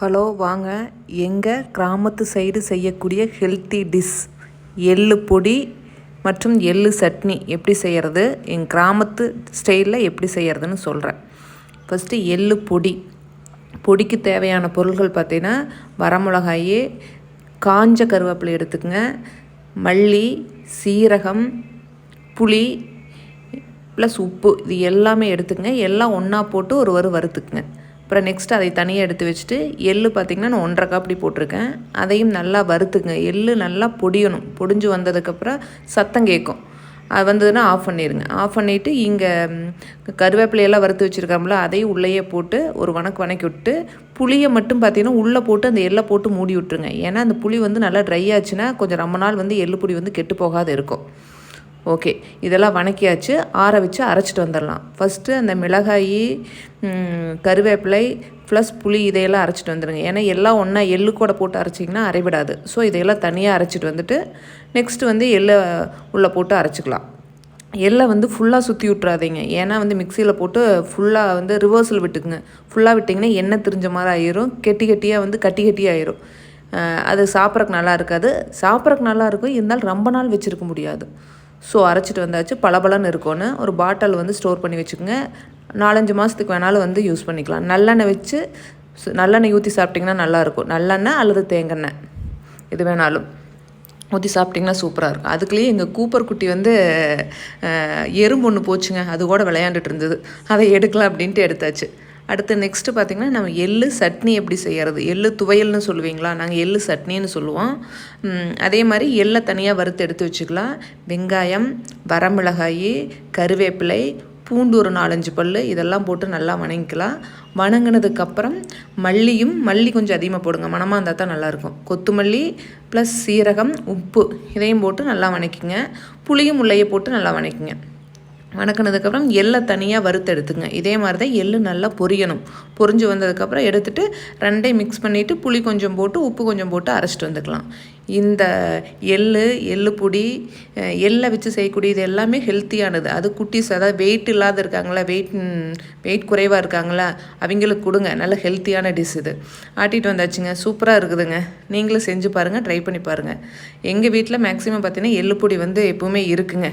Hello வாங்க. எங்கள் கிராமத்து சைடு செய்யக்கூடிய ஹெல்த்தி டிஷ் எள்ளு பொடி மற்றும் எள்ளு சட்னி. எப்படி செய்கிறது என் கிராமத்து ஸ்டைலில் எப்படி செய்கிறதுன்னு சொல்கிறேன் ஃபஸ்ட்டு எள்ளு பொடி. பொடிக்கு தேவையான பொருள்கள் பார்த்திங்கன்னா வரமிளகாய் காஞ்ச கருவேப்பிலை எடுத்துக்கங்க. மல்லி சீரகம் புளி ப்ளஸ் உப்பு. இது எல்லாமே எடுத்துக்கங்க. எல்லாம் ஒன்றா போட்டு ஒரு ஒரு வறுத்துக்குங்க. அப்புறம் நெக்ஸ்ட் அதை தனியாக எடுத்து வச்சுட்டு எள்ளு பார்த்திங்கன்னா நான் ஒன்றரை காப்படி போட்டிருக்கேன். அதையும் நல்லா வறுத்துங்க. எள்ளு நல்லா பொடியணும். பொடிஞ்சு வந்ததுக்கப்புறம் சத்தம் கேட்கும். அது வந்ததுன்னா ஆஃப் பண்ணிடுங்க ஆஃப் பண்ணிவிட்டு இங்கே கருவேப்பிலையெல்லாம் வறுத்து வச்சுருக்கோம்ல அதையும் உள்ளேயே போட்டு ஒரு வணக்கு வணக்கி விட்டு புளியை மட்டும் பார்த்தீங்கன்னா உள்ளே போட்டு அந்த எள்ளை போட்டு மூடி விட்டுருங்க. ஏன்னா அந்த புளி வந்து நல்லா ட்ரை ஆச்சுன்னா கொஞ்சம் ரொம்ப நாள் வந்து எள்ளு புளி வந்து கெட்டு போகாத இருக்கும். ஓகே இதெல்லாம் வணக்கியாச்சு ஆற வச்சு அரைச்சிட்டு வந்துடலாம் ஃபஸ்ட்டு அந்த மிளகாய் கருவேப்பிலை ப்ளஸ் புளி இதையெல்லாம் அரைச்சிட்டு வந்துடுங்க ஏன்னா எல்லாம் ஒன்றா எள்ளு கூட போட்டு அரைச்சிங்கன்னா அரைவிடாது. ஸோ இதையெல்லாம் தனியாக அரைச்சிட்டு வந்துட்டு நெக்ஸ்ட்டு வந்து எள்ளை உள்ளே போட்டு அரைச்சிக்கலாம். எள்ளை வந்து ஃபுல்லாக சுற்றி விட்றாதீங்க ஏன்னா வந்து மிக்சியில் போட்டு ஃபுல்லாக வந்து ரிவர்சல் விட்டுக்குங்க. ஃபுல்லாக விட்டிங்கன்னா எண்ணெய் திரிஞ்ச மாதிரி ஆயிரும். கெட்டி கெட்டியாக வந்து கட்டி கட்டி ஆயிரும். அது சாப்பிட்றக்கு நல்லா இருக்காது. சாப்பிட்றக்கு நல்லா இருக்கும். இருந்தாலும் ரொம்ப நாள் வச்சுருக்க முடியாது. ஸோ அரைச்சிட்டு வந்தாச்சு. பளபளன்னு இருக்கும்னு ஒரு பாட்டில் வந்து ஸ்டோர் பண்ணி வச்சுக்கோங்க. நாலஞ்சு மாதத்துக்கு வேணாலும் வந்து யூஸ் பண்ணிக்கலாம். நல்லெண்ணெய் வச்சு நல்லெண்ணெய் ஊற்றி சாப்பிட்டிங்கன்னா நல்லாயிருக்கும். நல்லெண்ணெய் அல்லது தேங்காய் இது வேணாலும். ஊற்றி சாப்பிட்டிங்கன்னா சூப்பராக இருக்கும். அதுக்குள்ளேயே எங்கள் கூப்பர் குட்டி வந்து எறும்பு ஒன்று போச்சுங்க. அது கூட விளையாண்டுட்டு இருந்தது. அதை எடுக்கலாம் அப்படின்ட்டு எடுத்தாச்சு. அடுத்து நெக்ஸ்ட்டு பார்த்திங்கன்னா நம்ம எள்ளு சட்னி எப்படி செய்கிறது எள்ளு துவையல்னு சொல்லுவீங்களா? நாங்கள் எள்ளு சட்னின்னு சொல்லுவோம். அதே மாதிரி எள்ளை தனியாக வறுத்து எடுத்து வச்சுக்கலாம். வெங்காயம் வரமிளகாய் கருவேப்பிலை பூண்டு ஒரு நாலஞ்சு பல் இதெல்லாம் போட்டு நல்லா வணங்கிக்கலாம். வணங்கினதுக்கப்புறம் மல்லியும் மல்லி கொஞ்சம் அதிகமாக போடுங்க. மனமாக இருந்தால் தான் நல்லாயிருக்கும். கொத்துமல்லி ப்ளஸ் சீரகம் உப்பு இதையும் போட்டு நல்லா வணக்கிங்க. புளியும் முள்ளையை போட்டு நல்லா வணக்கிங்க. வணக்கினதுக்கப்புறம் எள்ளை தனியாக வறுத்து எடுத்துங்க. இதே மாதிரி தான் எள்ளு நல்லா பொரியணும். பொரிஞ்சு வந்ததுக்கப்புறம் எடுத்துகிட்டு ரெண்டையும் மிக்ஸ் பண்ணிவிட்டு புளி கொஞ்சம் போட்டு உப்பு கொஞ்சம் போட்டு அரைச்சிட்டு வந்துக்கலாம். இந்த எள்ளு எள்ளு பொடி எள்ளை வச்சு செய்யக்கூடிய இது எல்லாமே ஹெல்த்தியானது அது குட்டிஸ் அதாவது வெயிட் இல்லாத இருக்காங்களா வெயிட் வெயிட் குறைவாக இருக்காங்களா அவங்களுக்கு கொடுங்க. நல்ல ஹெல்த்தியான டிஷ் இது. ஆட்டிகிட்டு வந்தாச்சுங்க. சூப்பராக இருக்குதுங்க. நீங்களும் செஞ்சு பாருங்கள் ட்ரை பண்ணி பாருங்கள் எங்கள் வீட்டில் மேக்ஸிமம் பார்த்தீங்கன்னா எள்ளு பொடி வந்து எப்போவுமே இருக்குங்க.